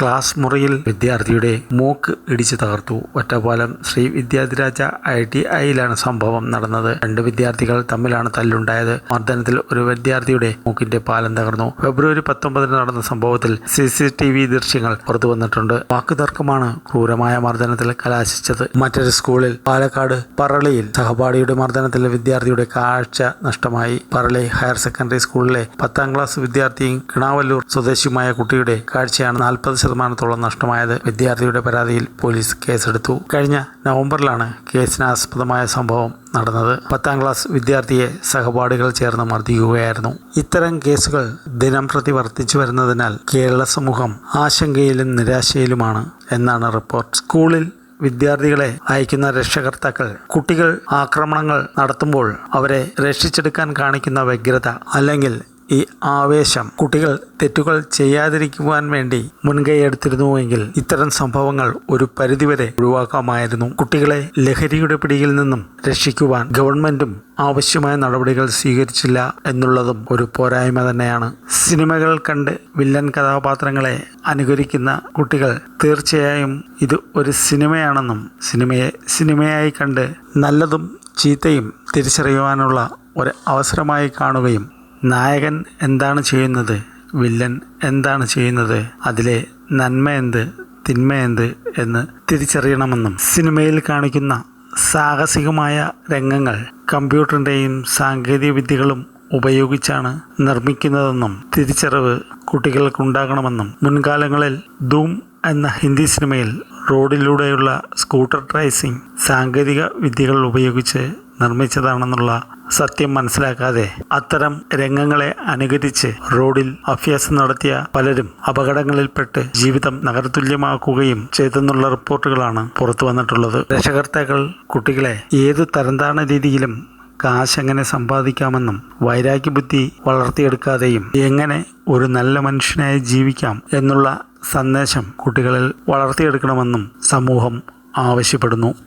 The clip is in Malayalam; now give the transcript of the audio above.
ക്ലാസ് മുറിയിൽ വിദ്യാർത്ഥിയുടെ മൂക്ക് ഇടിച്ചു തകർത്തു. ഒറ്റപ്പാലം ശ്രീ വിദ്യാധിരാജ ഐ ടി ഐയിലാണ് സംഭവം നടന്നത്. രണ്ട് വിദ്യാർത്ഥികൾ തമ്മിലാണ് തല്ലുണ്ടായത്. മർദ്ദനത്തിൽ ഒരു വിദ്യാർത്ഥിയുടെ മൂക്കിന്റെ പാലം തകർന്നു. ഫെബ്രുവരി പത്തൊമ്പതിന് നടന്ന സംഭവത്തിൽ സി സി ടി വി ദൃശ്യങ്ങൾ പുറത്തു വന്നിട്ടുണ്ട്. വാക്കുതർക്കമാണ് ക്രൂരമായ മർദ്ദനത്തിൽ കലാശിച്ചത്. മറ്റൊരു സ്കൂളിൽ പാലക്കാട് പറളിയിൽ സഹപാഠിയുടെ മർദ്ദനത്തിൽ വിദ്യാർത്ഥിയുടെ കാഴ്ച നഷ്ടമായി. പറളി ഹയർ സെക്കൻഡറി സ്കൂളിലെ പത്താം ക്ലാസ് വിദ്യാർത്ഥിയും കിണാവല്ലൂർ സ്വദേശിയുമായ കുട്ടിയുടെ കാഴ്ചയാണ് നാൽപ്പത് ശതമാനത്തോളം നഷ്ടമായത് വിദ്യാർത്ഥിയുടെ പരാതിയിൽ പോലീസ് കേസെടുത്തു. കഴിഞ്ഞ നവംബറിലാണ് കേസിനാസ്പദമായ സംഭവം നടന്നത്. പത്താം ക്ലാസ് വിദ്യാർത്ഥിയെ സഹപാഠികൾ ചേർന്ന് മർദ്ദിക്കുകയായിരുന്നു. ഇത്തരം കേസുകൾ ദിനം പ്രതി വർദ്ധിച്ചു വരുന്നതിനാൽ കേരള സമൂഹം ആശങ്കയിലും നിരാശയിലുമാണ് എന്നാണ് റിപ്പോർട്ട്. സ്കൂളിൽ വിദ്യാർത്ഥികളെ അയക്കുന്ന രക്ഷകർത്താക്കൾ കുട്ടികൾ ആക്രമണങ്ങൾ നടത്തുമ്പോൾ അവരെ രക്ഷിച്ചെടുക്കാൻ കാണിക്കുന്ന വ്യഗ്രത അല്ലെങ്കിൽ ഈ ആവേശം കുട്ടികൾ തെറ്റുകൾ ചെയ്യാതിരിക്കുവാൻ വേണ്ടി മുൻകൈയെടുത്തിരുന്നുവെങ്കിൽ ഇത്തരം സംഭവങ്ങൾ ഒരു പരിധിവരെ ഒഴിവാക്കാമായിരുന്നു. കുട്ടികളെ ലഹരിയുടെ പിടിയിൽ നിന്നും രക്ഷിക്കുവാൻ ഗവൺമെന്റും ആവശ്യമായ നടപടികൾ സ്വീകരിച്ചില്ല എന്നുള്ളതും ഒരു പോരായ്മ തന്നെയാണ്. സിനിമകൾ കണ്ട് വില്ലൻ കഥാപാത്രങ്ങളെ അനുകരിക്കുന്ന കുട്ടികൾ തീർച്ചയായും ഇത് ഒരു സിനിമയാണെന്നും സിനിമയെ സിനിമയായി കണ്ട് നല്ലതും ചീത്തയും തിരിച്ചറിയുവാനുള്ള ഒരു അവസരമായി കാണുകയും നായകൻ എന്താണ് ചെയ്യുന്നത്? വില്ലൻ എന്താണ് ചെയ്യുന്നത്? അതിലെ നന്മ എന്ത്? തിന്മ എന്ത്? എന്ന് തിരിച്ചറിയണമെന്നും. സിനിമയിൽ കാണിക്കുന്ന സാഹസികമായ രംഗങ്ങൾ കമ്പ്യൂട്ടറിന്റെയും സാങ്കേതിക വിദ്യകളും ഉപയോഗിച്ചാണ് നിർമ്മിക്കുന്നതെന്നും തിരിച്ചറിവ് കുട്ടികൾക്കുണ്ടാകണമെന്നും. മുൻകാലങ്ങളിൽ ധൂം എന്ന ഹിന്ദി സിനിമയിൽ റോഡിലൂടെയുള്ള സ്കൂട്ടർ റൈസിംഗ് സാങ്കേതിക വിദ്യകൾ ഉപയോഗിച്ച് നിർമ്മിച്ചതാണെന്നുള്ള സത്യം മനസ്സിലാക്കാതെ അത്തരം രംഗങ്ങളെ അനുകരിച്ച് റോഡിൽ അഭ്യാസം നടത്തിയ പലരും അപകടങ്ങളിൽപ്പെട്ട് ജീവിതം നഗരതുല്യമാക്കുകയും ചെയ്തെന്നുള്ള റിപ്പോർട്ടുകളാണ് പുറത്തു വന്നിട്ടുള്ളത്. രക്ഷകർത്താക്കൾ കുട്ടികളെ ഏത് തരംതാണ രീതിയിലും കാശ് എങ്ങനെ സമ്പാദിക്കാമെന്നും വൈരാഗ്യബുദ്ധി വളർത്തിയെടുക്കാതെയും എങ്ങനെ ഒരു നല്ല മനുഷ്യനായി ജീവിക്കാം എന്നുള്ള സന്ദേശം കുട്ടികളിൽ വളർത്തിയെടുക്കണമെന്നും സമൂഹം ആവശ്യപ്പെടുന്നു.